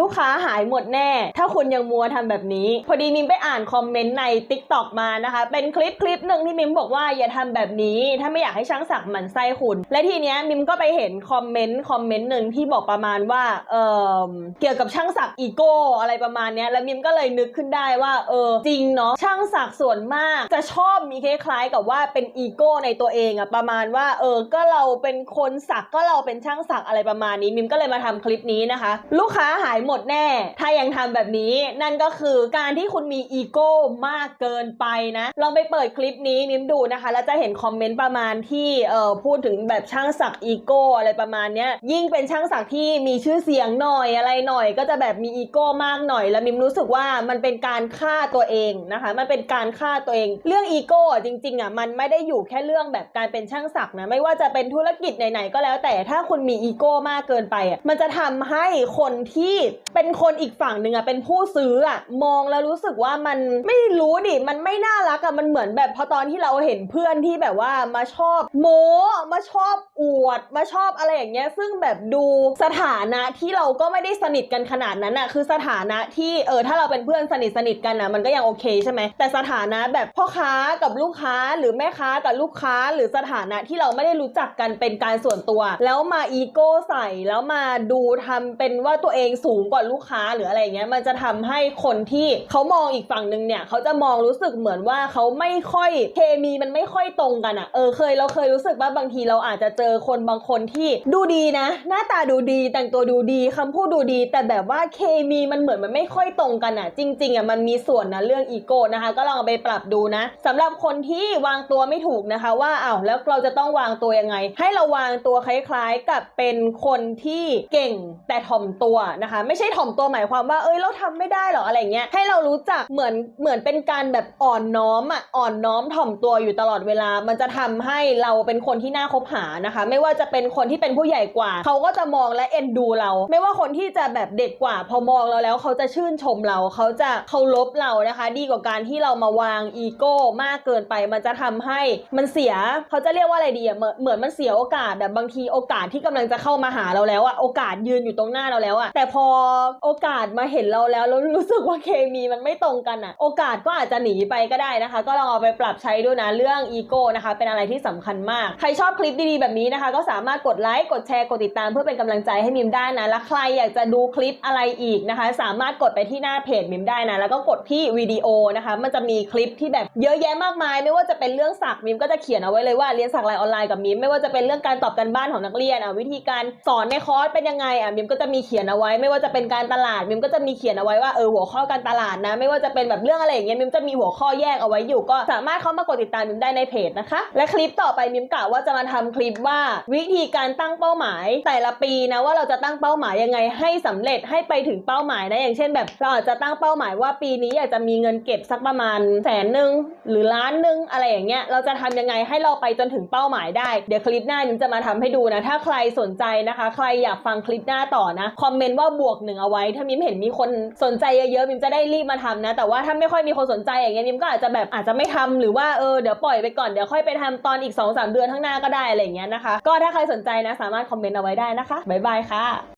ลูกค้าหายหมดแน่ ถ้าคุณยังมัวทำแบบนี้ พอดีมิมไปอ่านคอมเมนต์ใน t ิ k t o k มานะคะ เป็นคลิปคลิปหนึ่งที่มิมบอกว่าอย่าทำแบบนี้ ถ้าไม่อยากให้ช่างสักหมันไส้คุณ และทีเนี้ยมิมก็ไปเห็นคอมเมนต์คอมเมนต์หนึ่งที่บอกประมาณว่าเออเกี่ยวกับช่างสักอีโก้อะไรประมาณเนี้ยแล้วมิมก็เลยนึกขึ้นได้ว่าเออจริงเนาะช่างสักส่วนมากจะชอบมีคล้ายๆกับว่าเป็นอีโก้ในตัวเองอะประมาณว่าเออก็เราเป็นคนสักก็เราเป็นช่างสักอะไรประมาณนี้มิมก็เลยมาทำคลิปนี้นะคะ ลูกค้าหายหมดแน่ ถ้ายังทำแบบนี้ นั่นก็คือการที่คุณมีอีโก้มากเกินไปนะ ลองไปเปิดคลิปนี้มิมดูนะคะ แล้วจะเห็นคอมเมนต์ประมาณที่เอ่อพูดถึงแบบช่างสักอีโก้อะไรประมาณเนี้ย ยิ่งเป็นช่างสักที่มีชื่อเสียงหน่อยอะไรหน่อย ก็จะแบบมีอีโก้มากหน่อย แล้วมิมรู้สึกว่ามันเป็นการฆ่าตัวเองนะคะ มันเป็นการฆ่าตัวเอง เรื่องอีโก้จริงๆอะมันไม่ได้อยู่แค่เรื่องแบบการเป็นช่างสักนะไม่ว่าจะเป็นธุรกิจไหนๆก็แล้วแต่ถ้าคุณมีอีโก้มากเกินไปอะมันจะทำให้คนที่เป็นคนอีกฝั่งหนึ่งอะเป็นผู้ซื้ออะมองแล้วรู้สึกว่ามันไม่รู้ดิมันไม่น่ารักอะมันเหมือนแบบพอตอนที่เราเห็นเพื่อนที่แบบว่ามาชอบโม้มาชอบอวด มาชอบอะไรอย่างเงี้ยซึ่งแบบดูสถานะที่เราก็ไม่ได้สนิทกันขนาดนั้นอะคือสถานะที่เออถ้าเราเป็นเพื่อนสนิทสนิทกันนะมันก็ยังโอเคใช่ไหมแต่สถานะแบบพ่อค้ากับลูกค้าหรือแม่ค้ากับลูกค้า หรือสถานะที่เราไม่ได้รู้จักกันเป็นการส่วนตัว แล้วมาอีโก้ใส่แล้วมาดูทำเป็นว่าตัวเองสูงกว่าลูกค้าหรืออะไรเงี้ยมันจะทำให้คนที่เขามองอีกฝั่งหนึ่งเนี่ยเขาจะมองรู้สึกเหมือนว่าเขาไม่ค่อยเคมีมันไม่ค่อยตรงกันอะ่ะเออเคยเราเคยรู้สึกว่าบางทีเราอาจจะเจอคนบางคนที่ดูดีนะ หน้าตาดูดีแต่งตัวดูดีคำพูดดูดี แต่แบบว่าเคมีมันเหมือนมันไม่ค่อยตรงกันอะ่ะจริงๆอะมันมีส่วนนะเรื่องอีโก้นะคะ ก็ลองเอาไปปรับดูนะสำหรับคนที่วางตัวไม่ถูกนะคะ ว่าอ้าวแล้วเราจะต้องวางตัวยังไง ให้เราวางตัวคล้าย ๆ กับเป็นคนที่เก่งแต่ถ่อมตัวนะคะไม่ใช่ถ่อมตัวหมายความว่าเอ้ยเราทำไม่ได้หรออะไรเงี้ยให้เรารู้จักเหมือนเหมือนเป็นการแบบอ่อนน้อมอะอ่อนน้อมถ่อมตัวอยู่ตลอดเวลา มันจะทำให้เราเป็นคนที่น่าคบหานะคะ ไม่ว่าจะเป็นคนที่เป็นผู้ใหญ่กว่า เขาก็จะมองและเอ็นดูเรา ไม่ว่าคนที่จะแบบเด็กกว่า พอมองเราแล้วเขาจะชื่นชมเรา เขาจะเคารพเรานะคะ ดีกว่าการที่เรามาวางอีโก้มากเกินไป มันจะทำให้มันเสียเขาจะเรียกว่าอะไรดีอะเหมือนเหมือนมันเสียโอกาสแบบบางทีโอกาสที่กำลังจะเข้ามาหาเราแล้วอะโอกาสยืนอยู่ตรงหน้าเราแล้วอะแต่พอโอกาสมาเห็นเราแล้วแล้วรู้สึกว่าเคมีมันไม่ตรงกันอะโอกาสก็อาจจะหนีไปก็ได้นะคะ ก็ลองเอาไปปรับใช้ด้วยนะเรื่องอีโก้นะคะ เป็นอะไรที่สำคัญมาก ใครชอบคลิปดีๆแบบนี้นะคะ ก็สามารถกดไลค์กดแชร์กดติดตามเพื่อเป็นกำลังใจให้มิมได้นะและใครอยากจะดูคลิปอะไรอีกนะคะ สามารถกดไปที่หน้าเพจมิมได้นะแล้วก็กดที่วิดีโอนะคะ มันจะมีคลิปที่แบบเยอะแยะมากมาย ไม่ว่าจะเป็นเรื่องสักมิมก็จะเขียนเอาไว้เลยว่าเรียนสักไลน์ออนไลน์กับมิมไม่ว่าจะเป็นเรื่องการตอบกันบ้านของนักเรียนอะวิธีการสอนในคอร์สเป็นยังไงอะมิมก็จะมีเขียนเอาไว้ไม่ว่าจะเป็นการตลาดมิมก็จะมีเขียนเอาไว้ว่าเออหัวข้อการตลาดนะ ไม่ว่าจะเป็นแบบเรื่องอะไรอย่างเงี้ยมิมจะมีหัวข้อแยกเอาไว้อยู่ ก็สามารถเข้ามากดติดตามมิมได้ในเพจนะคะ และคลิปต่อไปมิมกะว่าจะมาทำคลิปว่าวิธีการตั้งเป้าหมาย แต่ละปีนะว่าเราจะตั้งเป้าหมายยังไงให้สำเร็จให้ไปถึงเป้าหมายนะอย่างเช่น แบบเราอาจจะตั้งเป้าหมายว่าปีนี้อยากจะมีเงินเก็บสักประมาณแสนหนึ่งหรือล้านหนึ่งอะไรอย่างเงี้ยเราจะทำยังไงให้เราไปจนถึงเป้าหมายได้เดี๋ยวคลิปหน้ามิมจะมาทำให้ดูนะถ้าใครสนใจนะคะ ใครอยากฟังคลิปหน้าต่อนะคอมเมนต์ว่าบวกหนึ่งเอาไว้ ถ้ามิมเห็นมีคนสนใจเยอะๆมิมจะได้รีบมาทำนะ แต่ว่าถ้าไม่ค่อยมีคนสนใจอย่างเงี้ยมิมก็อาจจะแบบอาจจะไม่ทำหรือว่าเออเดี๋ยวปล่อยไปก่อนเดี๋ยวค่อยไปทำตอนอีก2อสเดือนข้างหน้าก็ได้อะไรอย่างเงี้ยนะคะ ก็ถ้าใครสนใจนะสามารถคอมเมนต์เอาไว้ได้นะคะบ๊ายบายค่ะ